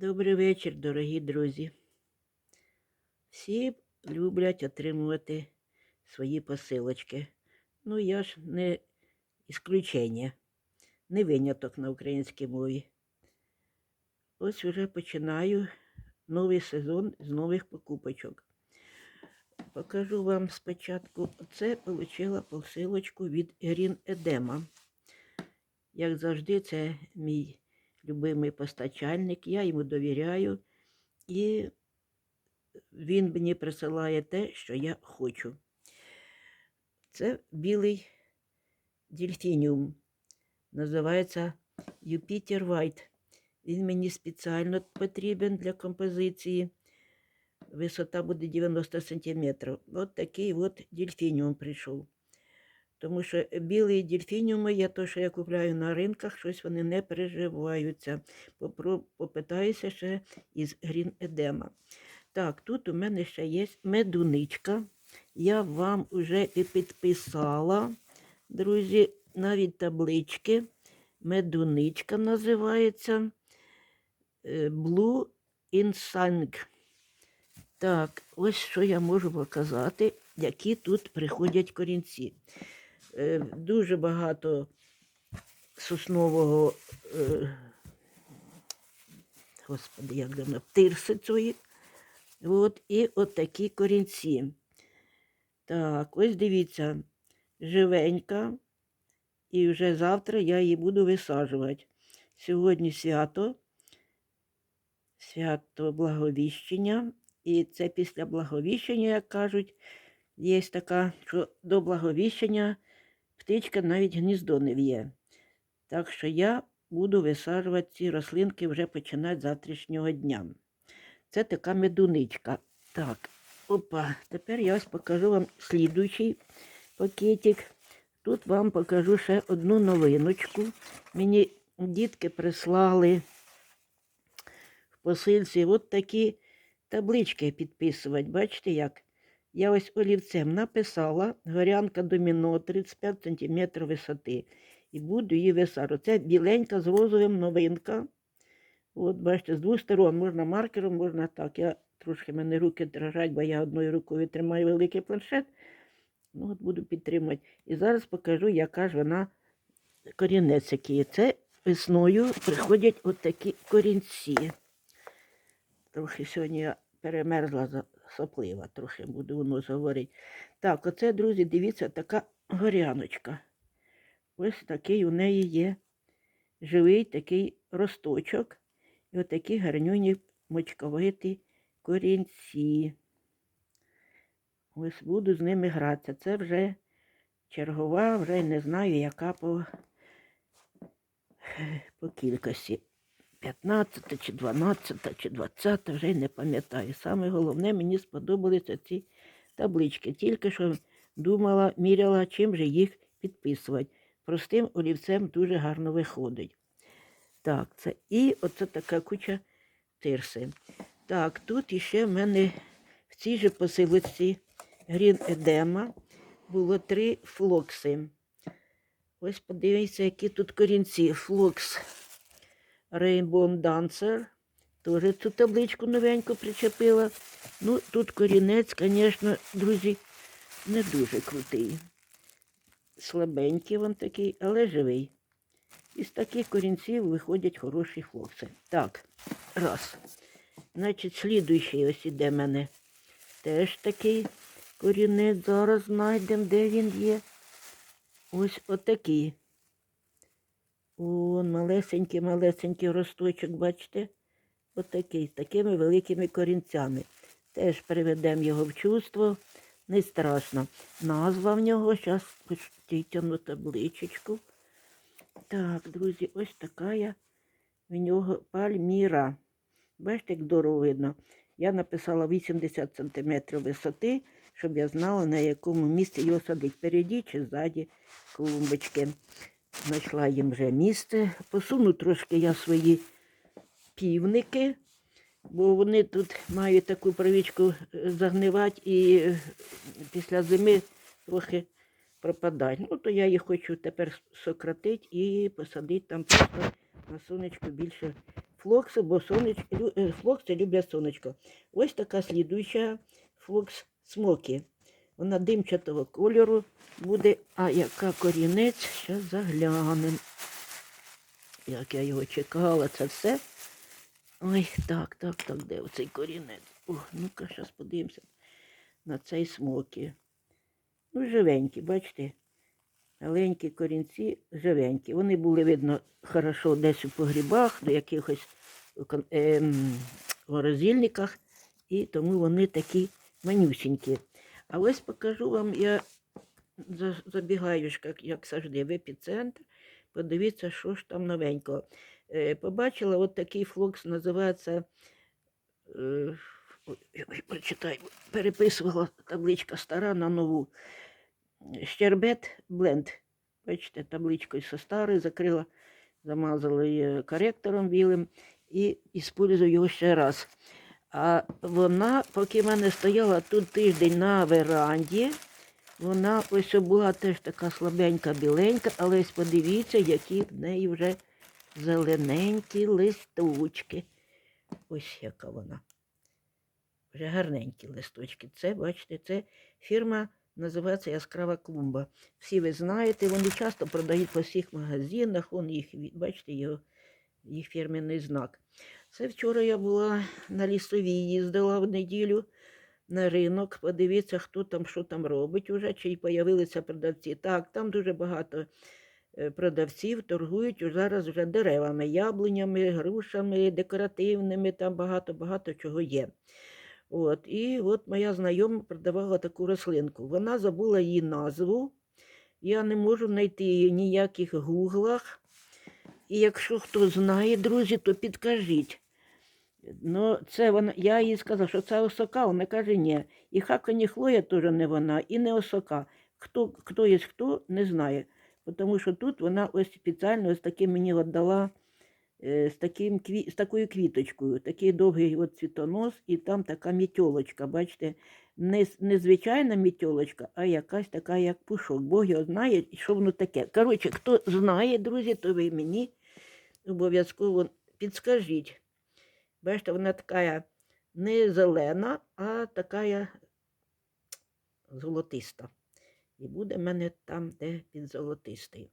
Добрий вечір, дорогі друзі. Всі люблять отримувати свої посилочки. Ну, я ж не ісключення, не виняток на українській мові. Ось вже починаю новий сезон з нових покупочок. Покажу вам спочатку. Оце отримала посилочку від Green Edema. Як завжди, це мій любимий постачальник, я йому довіряю, і він мені присилає те, що я хочу. Це білий дельфініум. Називається Юпітер White. Він мені спеціально потрібен для композиції. Висота буде 90 см. От такий от дельфініум прийшов. Тому що білі дельфініуми, я то, що я купляю на ринках, щось вони не переживаються. Попро- Попитаюся ще із Green Edema. Так, тут у мене ще є медуничка. Я вам вже і підписала, друзі, навіть таблички. Медуничка називається е, Blue Insang. Так, ось що я можу показати, які тут приходять корінці. Е, Дуже багато соснового, е, господи, як давно, тирсицої. От, і от корінці. Так, ось дивіться, живенька. І вже завтра я її буду висаджувати. Сьогодні свято, свято Благовіщення. І це після Благовіщення, як кажуть, є така, що до Благовіщення птичка навіть гніздо не в'є. Так що я буду висаджувати ці рослинки вже починати з завтрашнього дня. Це така медуничка. Так, опа, тепер я ось покажу вам слідуючий пакетик. Тут вам покажу ще одну новиночку. Мені дітки прислали в посильці от такі таблички підписувати. Бачите як? Я ось олівцем написала горянка доміно 35 см висоти. І буду її висаджувати. Це біленька з розовим новинка. От, бачите, з двох сторон можна маркером, можна так. Я трошки мене руки дрожать, бо я одною рукою тримаю великий планшет. Ну, от буду підтримувати. І зараз покажу, яка ж вона корінець який. Це весною приходять от такі корінці. Трохи сьогодні я перемерзла соплива, трохи буду у нос говорити. Так, оце, друзі, дивіться, така горяночка. Ось такий у неї є живий такий росточок. І отакі гарнюні мочковиті корінці. Ось буду з ними гратися. Це вже чергова, вже не знаю, яка по, по кількості. 15 чи 12 чи 20, вже й не пам'ятаю. Саме головне, мені сподобалися ці таблички. Тільки що думала, міряла, чим же їх підписувати. Простим олівцем дуже гарно виходить. Так, це і оце така куча тирси. Так, тут іще в мене в цій же посилочці Green Edema було три флокси. Ось подивіться, які тут корінці. Флокс Rainbow Dancer. Теж цю табличку новеньку причепила. Ну, тут корінець, звісно, друзі, не дуже крутий. Слабенький він такий, але живий. Із таких корінців виходять хороші флокси. Так, раз. Значить, слідуючий ось іде в мене. Теж такий корінець. Зараз знайдемо, де він є. Ось отакий. О, малесенький, малесенький росточок, бачите? Отакий, з такими великими корінцями. Теж приведемо його в чувство. Не страшно. Назва в нього, зараз тягну табличечку. Так, друзі, ось така в нього пальміра. Бачите, як здорово видно. Я написала 80 см висоти, щоб я знала, на якому місці його садити. Впереді чи ззаді клумбочки. Знайшла їм вже місце. Посуну трошки я свої півники, бо вони тут мають таку привичку е, загнивати і е, після зими трохи пропадають. Ну, то я їх хочу тепер сократити і посадити там просто на сонечку більше флокси, бо соніч... лю- е, флокси люблять сонечко. Ось така слідуюча флокс смокі. Вона димчатого кольору буде. А яка корінець? Зараз заглянемо. Як я його чекала, це все. Ой, так, так, так, де оцей корінець? Ну-ка, зараз подивимося на цей смокі. Ну, живенькі, бачите? Маленькі корінці живенькі. Вони були, видно, хорошо десь у погрібах, до якихось ем, морозильниках, і тому вони такі манюсінькі. А ось покажу вам, я забігаю як, як завжди, в епіцентр. Подивіться, що ж там новенького. Е, побачила, от такий флокс називається. Е, ой, прочитай, переписувала табличка стара на нову. Щербет бленд. Бачите, табличкою со старої закрила, замазала її коректором білим і использую його ще раз. А вона, поки в мене стояла тут тиждень на веранді, вона ось була теж така слабенька, біленька, але ось подивіться, які в неї вже зелененькі листочки. Ось яка вона. Вже гарненькі листочки. Це, бачите, це фірма називається Яскрава клумба. Всі ви знаєте, вони часто продають по всіх магазинах, он їх, бачите, його, їх фірменний знак. Це вчора я була на лісовій, їздила в неділю на ринок, подивіться, хто там, що там робить уже, чи й появилися продавці. Так, там дуже багато е, продавців торгують зараз вже деревами, яблунями, грушами, декоративними, там багато-багато чого є. От, і от моя знайома продавала таку рослинку. Вона забула її назву. Я не можу знайти її ніяких гуглах. І якщо хто знає, друзі, то підкажіть. Ну, це вона, я їй сказала, що це осока, вона каже, ні. І Хакані Хлоя теж не вона, і не осока. Хто, хто є хто, не знає. Тому що тут вона ось спеціально ось таке мені от дала е, з, таким, з такою квіточкою, такий довгий от цвітонос, і там така мітьолочка, бачите, не, не звичайна мітьолочка, а якась така, як пушок. Бог його знає, що воно таке. Коротше, хто знає, друзі, то ви мені обов'язково підскажіть. Бачите, вона така не зелена, а така золотиста. І буде в мене там, де під золотистий.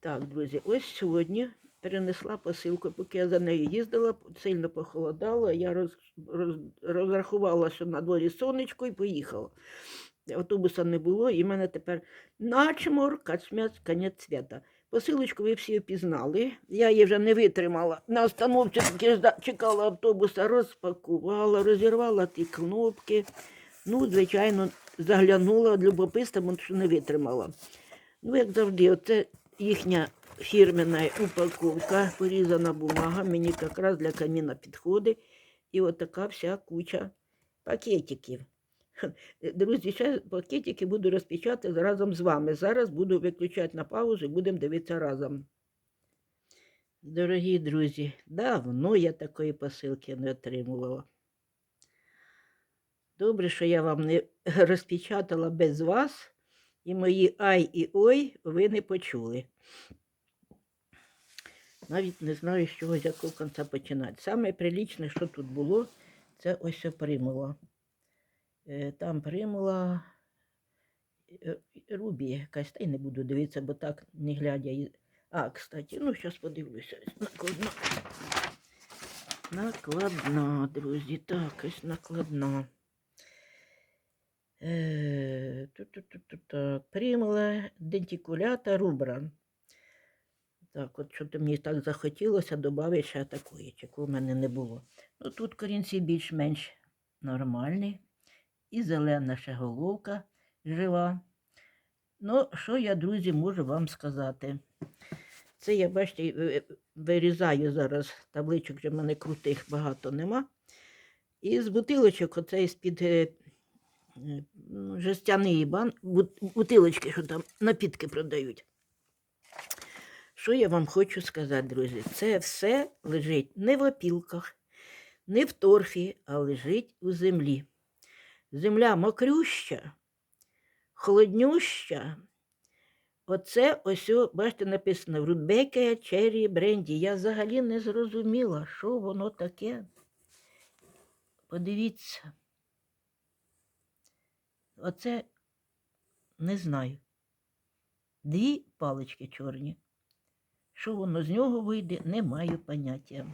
Так, друзі, ось сьогодні перенесла посилку, поки я за нею їздила, сильно похолодало, я роз, роз, розрахувала, що на дворі сонечко і поїхала. Автобуса не було, і в мене тепер начмор, кацмяць, конець свята. Посилочку ви всі впізнали. Я її вже не витримала. На остановці чекала автобуса, розпакувала, розірвала ті кнопки. Ну, звичайно, заглянула любопитством, тому що не витримала. Ну, як завжди, оце їхня фірменна упаковка, порізана бумага, мені якраз для каміна підходить. І от така вся куча пакетиків. Друзі, ще пакетики буду розпечатати разом з вами. Зараз буду виключати на паузу і будемо дивитися разом. Дорогі друзі, давно я такої посилки не отримувала. Добре, що я вам не розпечатала без вас, і мої ай і ой ви не почули. Навіть не знаю, з чого з якого кінця починати. Саме прилічне, що тут було, це ось примула. Е, Там примула е, Рубі якась, та й не буду дивитися, бо так не глядя. А, кстати, ну зараз подивлюся. Накладна. Накладна, друзі. Так, ось накладна. Е. Примула дентикулята рубра. Так, от що мені так захотілося, додати ще такої, чого в мене не було. Ну, тут корінці більш-менш нормальні. І зелена ще головка жива. Ну, що я, друзі, можу вам сказати? Це я, бачите, вирізаю зараз табличок, вже в мене крутих багато нема. І з бутилочок, оцей з-під е, жестяної бан, бут- бутилочки, що там напітки продають. Що я вам хочу сказати, друзі? Це все лежить не в опілках, не в торфі, а лежить у землі. Земля мокрюща, холоднюща, Оце ось, бачите, написано Рудбеке Черрі Бренді. Я взагалі не зрозуміла, що воно таке. Подивіться. Оце не знаю. Дві палички чорні. Що воно з нього вийде, не маю поняття.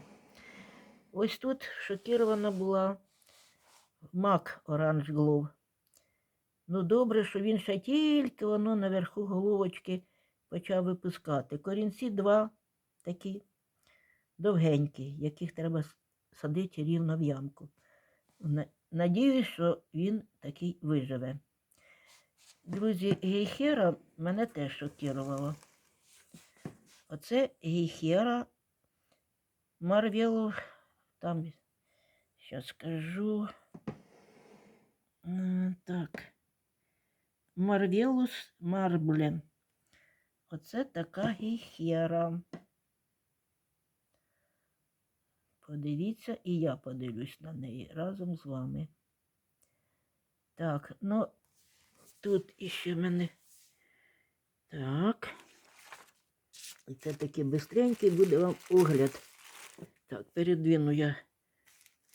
Ось тут шокірована була мак Оранж Глов. Ну, добре, що він ще тільки воно наверху головочки почав випускати. Корінці два такі довгенькі, яких треба садити рівно в ямку. На- Надіюсь, що він такий виживе. Друзі, гейхера мене теж шокірувало. Оце гейхера Марвелу, там, зараз скажу. Так. Марвелус Марбле. Оце така гейхера. Подивіться, і я подивлюсь на неї разом з вами. Так, ну тут іще мене. Так. І це такий бистренький буде вам огляд. Так, передвину я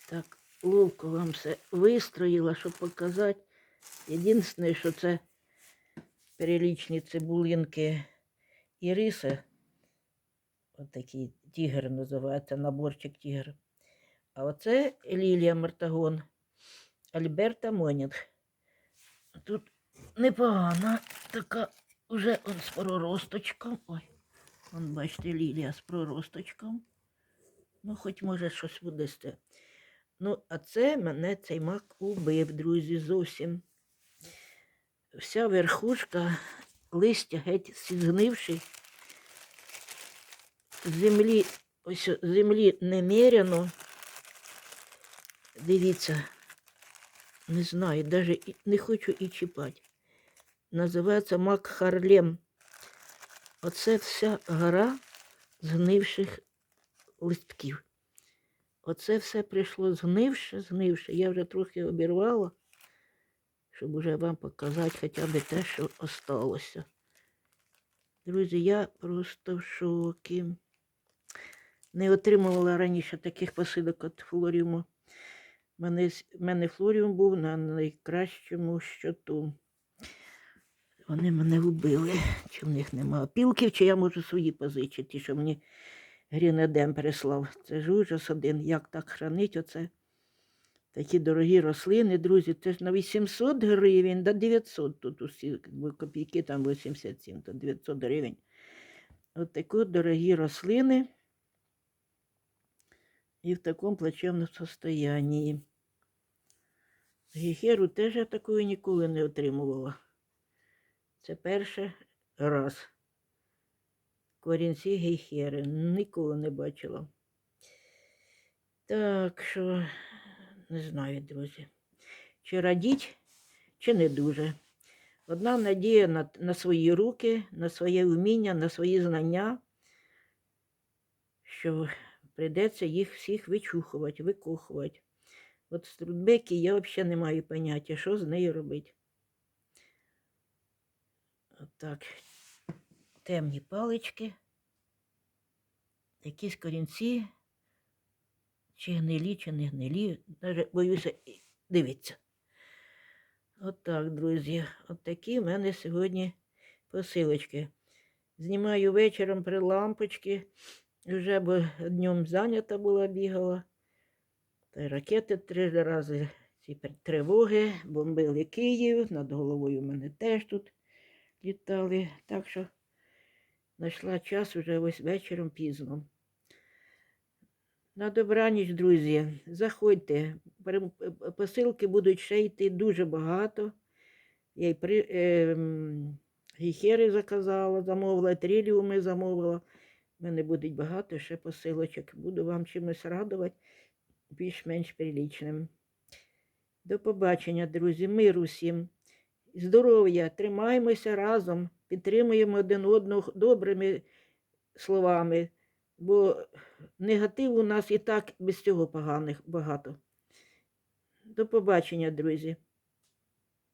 так ловко вам все вистроїла, щоб показати. Єдине, що це перелічні цибулинки і риси. Ось такий тігр називається, наборчик тігр. А оце Лілія Мартагон, Альберта Монінг. Тут непогана така вже он з проросточком. Ой, вон, бачите, Лілія з проросточком. Ну, хоч може щось буде. Ну, а це мене цей мак убив, друзі, зовсім. Вся верхушка, листя геть згнивши. Землі, ось землі немеряно. Дивіться, не знаю, навіть не хочу і чіпати. Називається мак Харлем. Оце вся гора згнивших листків. Оце все прийшло згнивше, згнивше. Я вже трохи обірвала, щоб уже вам показати хоча б те, що осталося. Друзі, я просто в шокі. Не отримувала раніше таких посилок від флоріуму. Мене, мене флоріум був на найкращому щоту. Вони мене вбили, чи в них нема опілків, чи я можу свої позичити, що мені Грінедем прислав. Це ж ужас один, як так хранить оце. Такі дорогі рослини, друзі, це ж на 800 гривень до 900 тут усі копійки, там 87, то 900 гривень. От такі дорогі рослини і в такому плачевному состоянні. Гіхеру теж я такої ніколи не отримувала. Це перший раз. Корінці гейхери. Ніколи не бачила. Так що, не знаю, друзі. Чи радіть, чи не дуже. Одна надія на, на свої руки, на своє вміння, на свої знання, що прийдеться їх всіх вичухувати, викохувати. От з Трудбеки я взагалі не маю поняття, що з нею робити. Отак. Темні палички, якісь корінці, чи гнилі, чи не гнилі. Даже боюся, дивіться. Отак, друзі. От в мене сьогодні посилочки. Знімаю вечором при лампочці. Вже бо днем зайнята була, бігала. Та ракети три рази ці тривоги, бомбили Київ, над головою в мене теж тут літали. Так що знайшла час уже ось вечором пізно. На добраніч, друзі, заходьте. Посилки будуть ще йти дуже багато. Я й при, е, гіхери заказала, замовила, тріліуми замовила. У мене буде багато ще посилочок. Буду вам чимось радувати, більш-менш прилічним. До побачення, друзі, миру всім. Здоров'я, тримаємося разом, підтримуємо один одного добрими словами, бо негатив у нас і так без цього поганих багато. До побачення, друзі.